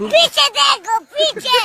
পিছে দেখো পিছে।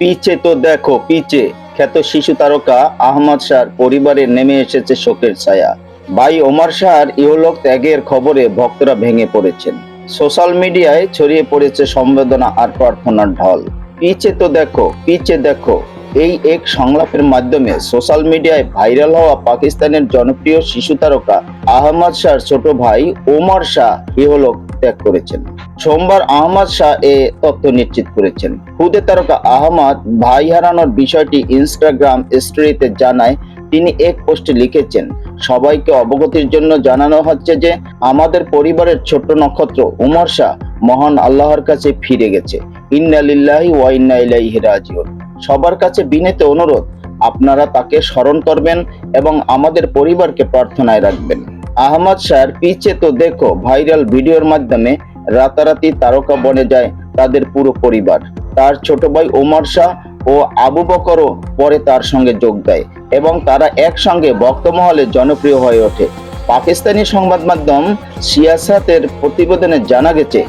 পিছে তো দেখো পিছে। খ্যাত শিশু তারকা আহমদ শাহর পরিবারে নেমে এসেছে শোকের ছায়া। ভাই শাহর ইহলোক ত্যাগের খবরে ভক্তরা ভেঙে পড়েছেন। সোশ্যাল মিডিয়ায় ছড়িয়ে পড়েছে সম্বেদনা আর প্রার্থনার ঢল। পিছে তো দেখো পিছে দেখো। এই এক সংলাপের মাধ্যমে সোশ্যাল মিডিয়ায় ভাইরাল হওয়া পাকিস্তানের জনপ্রিয় শিশু তারকা আহমদ শাহর ছোট ভাই ওমর শাহ ইহলোক ত্যাগ করেছেন। সোমবার আহমদ শাহ এ তথ্য নিশ্চিত করেছেন। খুদে তারকা আহমদ ভাই হারানোর বিষয়টি ইনস্টাগ্রাম স্টোরিতে জানায় তিনি এক পোস্টে লিখেছেন, সবাইকে অবগতির জন্য জানানো হচ্ছে যে আমাদের পরিবারের ছোট্ট নক্ষত্র উমর শাহ মহান আল্লাহর কাছে ফিরে গেছে। ইন্না লিল্লাহি ওয়া ইন্না ইলাইহি রাজিউন। সবার কাছে বিনীত অনুরোধ, আপনারা তাকে স্মরণ করবেন এবং আমাদের পরিবারকে প্রার্থনায় রাখবেন। আহমদ শাহর পিছে তো দেখো ভাইরাল ভিডিওর মাধ্যমে রাতারাতি তারকা বনে যায় তাদের পুরো পরিবার। তার ছোট ভাই ওমর শাহ ও আবু বকরও পরে তার সঙ্গে যোগ দেয় এবং তারা একসঙ্গে ভক্তমহলে জনপ্রিয় হয়ে ওঠে। পাকিস্তানি সংবাদ মাধ্যম সিয়াসাতের প্রতিবেদনে জানা গেছে,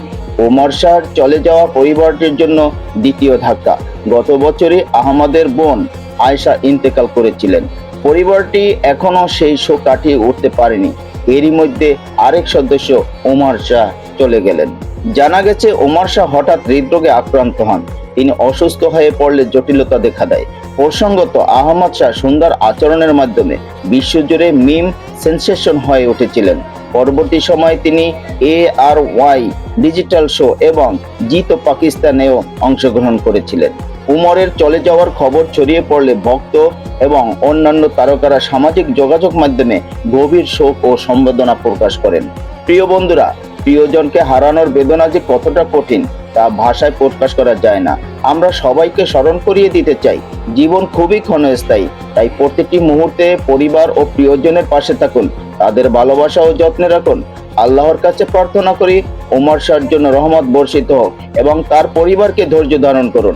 ওমর শাহর চলে যাওয়া পরিবারটির জন্য দ্বিতীয় ধাক্কা। গত বছরই আহমদের বোন আয়শা ইন্তেকাল করেছিলেন। পরিবারটি এখনও সেই শো কাটিয়ে উঠতে পারেনি। এরই মধ্যে আরেক সদস্য ওমর শাহ চলে গেলেন। জানা গেছে, ওমর শাহ হঠাৎ হৃদরোগে আক্রান্ত হন। তিনি অসুস্থ হয়ে পড়লে জটিলতা দেখা দেয়। প্রসঙ্গত, আহমদ শাহ সুন্দর আচরণের মাধ্যমে বিশ্বজুড়ে মিম সেন্সেশন হয়ে উঠেছিলেন। পরবর্তী সময়ে তিনি A R Y digital show এবং জিত পাকিস্তানেও অংশগ্রহণ করেছিলেন। উমরের চলে যাওয়ার খবর ছড়িয়ে পড়লে ভক্ত এবং অন্যান্য তারকারা সামাজিক যোগাযোগ মাধ্যমে গভীর শোক ও সম্বেদনা প্রকাশ করেন। প্রিয় বন্ধুরা প্রিয়জনকে হারানোর বেদনা যে কতটা কঠিন, তা ভাষায় প্রকাশ করা যায় না। আমরা সবাইকে স্মরণ করিয়ে দিতে চাই, জীবন খুবই ক্ষণস্থায়ী। তাই প্রতিটি মুহূর্তে পরিবার ও প্রিয়জনের পাশে থাকুন, তাদের ভালোবাসা ও যত্নে রাখুন। আল্লাহর কাছে প্রার্থনা করি, ওমর শাহর জন্য রহমত বর্ষিত হোক এবং তার পরিবারকে ধৈর্য ধারণ করুন।